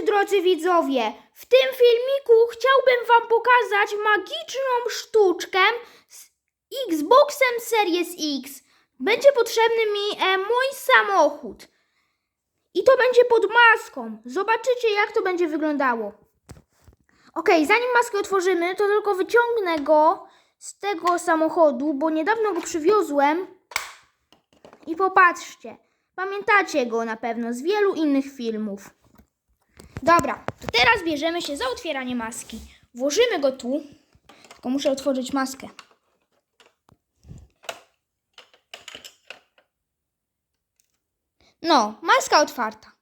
Drodzy widzowie! W tym filmiku chciałbym wam pokazać magiczną sztuczkę z Xboxem Series X. Będzie potrzebny mi e, mój samochód. I to będzie pod maską. Zobaczycie jak to będzie wyglądało. Ok, zanim maskę otworzymy, to tylko wyciągnę go z tego samochodu, bo niedawno go przywiozłem. I popatrzcie. Pamiętacie go na pewno z wielu innych filmów. Dobra, to teraz bierzemy się za otwieranie maski. Włożymy go tu, tylko muszę otworzyć maskę. No, maska otwarta.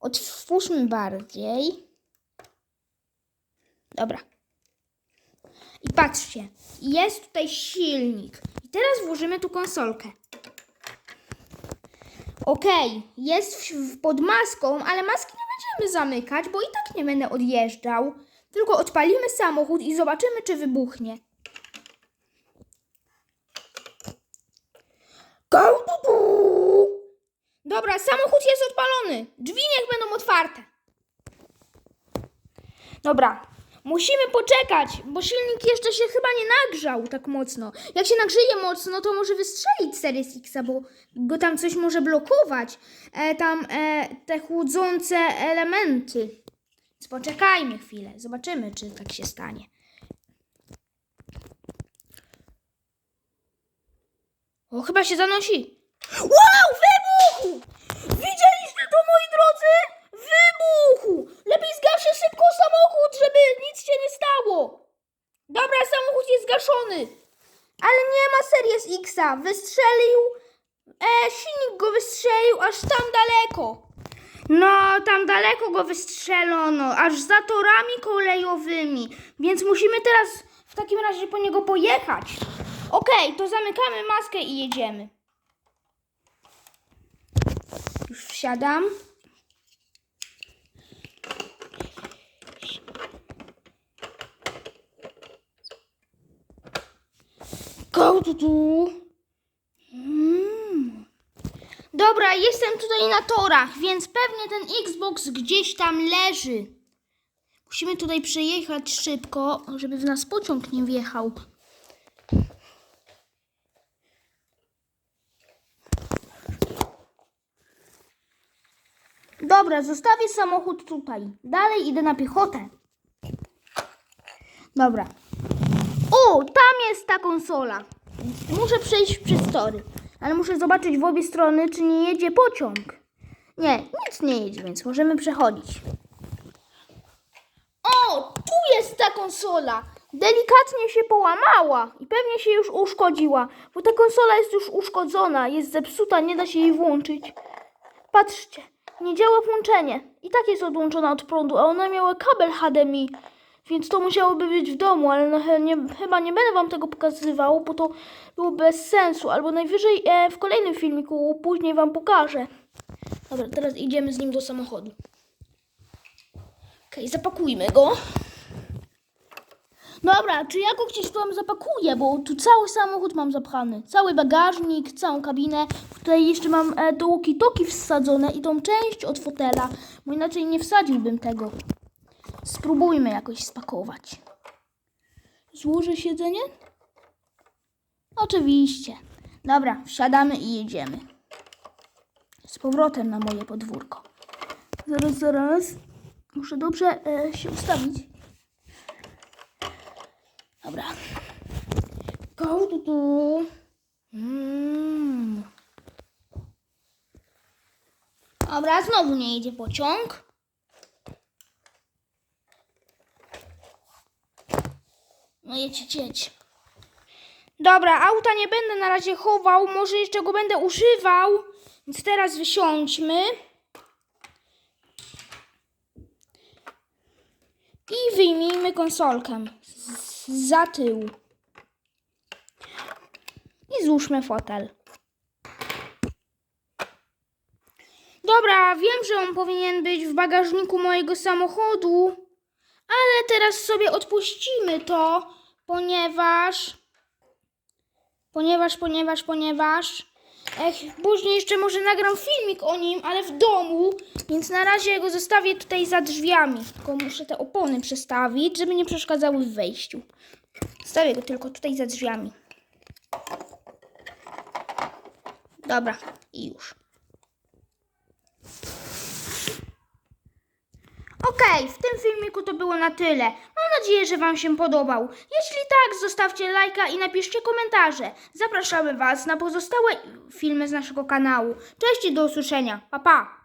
Otwórzmy bardziej. Dobra. I patrzcie, jest tutaj silnik. I teraz włożymy tu konsolkę. Okej, jest w, w, pod maską, ale maski będziemy zamykać, bo i tak nie będę odjeżdżał. Tylko odpalimy samochód i zobaczymy, czy wybuchnie. Dobra, samochód jest odpalony. Drzwi niech będą otwarte. Dobra, musimy poczekać, bo silnik jeszcze się chyba nie nagrzał tak mocno. Jak się nagrzeje mocno, to może wystrzelić Series X, bo go tam coś może blokować. E, tam e, te chłodzące elementy. Więc poczekajmy chwilę, zobaczymy, czy tak się stanie. O, chyba się zanosi. Wow, wybuchł! Widzieliście to, moi drodzy? Wybuchł! Lepiej zgaszę szybko samochód, żeby nic się nie stało. Dobra, samochód jest zgaszony. Ma Series Xa. Wystrzelił. E, silnik go wystrzelił aż tam daleko. No, tam daleko go wystrzelono, aż za torami kolejowymi. Więc musimy teraz w takim razie po niego pojechać. Okej, to zamykamy maskę i jedziemy. Już wsiadam. Go tu tu. Mm. Dobra, jestem tutaj na torach, więc pewnie ten Xbox gdzieś tam leży. Musimy tutaj przejechać szybko, żeby w nas pociąg nie wjechał. Dobra, zostawię samochód tutaj. Dalej idę na piechotę. Dobra. O, tam jest ta konsola. Muszę przejść przez tory. Ale muszę zobaczyć w obie strony, czy nie jedzie pociąg. Nie, nic nie jedzie, więc możemy przechodzić. O, tu jest ta konsola. Delikatnie się połamała i pewnie się już uszkodziła, bo ta konsola jest już uszkodzona, jest zepsuta, nie da się jej włączyć. Patrzcie, nie działa włączenie. I tak jest odłączona od prądu, a ona miała kabel HDMI. Więc to musiałoby być w domu, ale no, nie, chyba nie będę wam tego pokazywał, bo to było bez sensu. Albo najwyżej e, w kolejnym filmiku później wam pokażę. Dobra, teraz idziemy z nim do samochodu. Okej, zapakujmy go. Dobra, czy ja go gdzieś tam zapakuję, bo tu cały samochód mam zapchany. Cały bagażnik, całą kabinę. Tutaj jeszcze mam e, do walkie-talkie wsadzone i tą część od fotela, bo inaczej nie wsadziłbym tego. Spróbujmy jakoś spakować. Złożę siedzenie? Oczywiście. Dobra, wsiadamy i jedziemy. Z powrotem na moje podwórko. Zaraz, zaraz. Muszę dobrze e, się ustawić. Dobra. Go tu. Mm. Dobra, znowu nie jedzie pociąg. No jedź. Dobra, auta nie będę na razie chował, może jeszcze go będę używał. Więc teraz wysiądźmy. I wyjmijmy konsolkę za tyłu. I złóżmy fotel. Dobra, wiem, że on powinien być w bagażniku mojego samochodu, ale teraz sobie odpuścimy to, ponieważ. Ponieważ, ponieważ, ponieważ Ech, później jeszcze może nagram filmik o nim, ale w domu, więc na razie go zostawię tutaj za drzwiami. Tylko muszę te opony przestawić, żeby nie przeszkadzały w wejściu. Stawię go tylko tutaj za drzwiami. Dobra, i już. Okej, w tym filmiku to było na tyle. Nadzieję, że Wam się podobał. Jeśli tak, zostawcie lajka i napiszcie komentarze. Zapraszamy Was na pozostałe filmy z naszego kanału. Cześć i do usłyszenia. Pa, pa!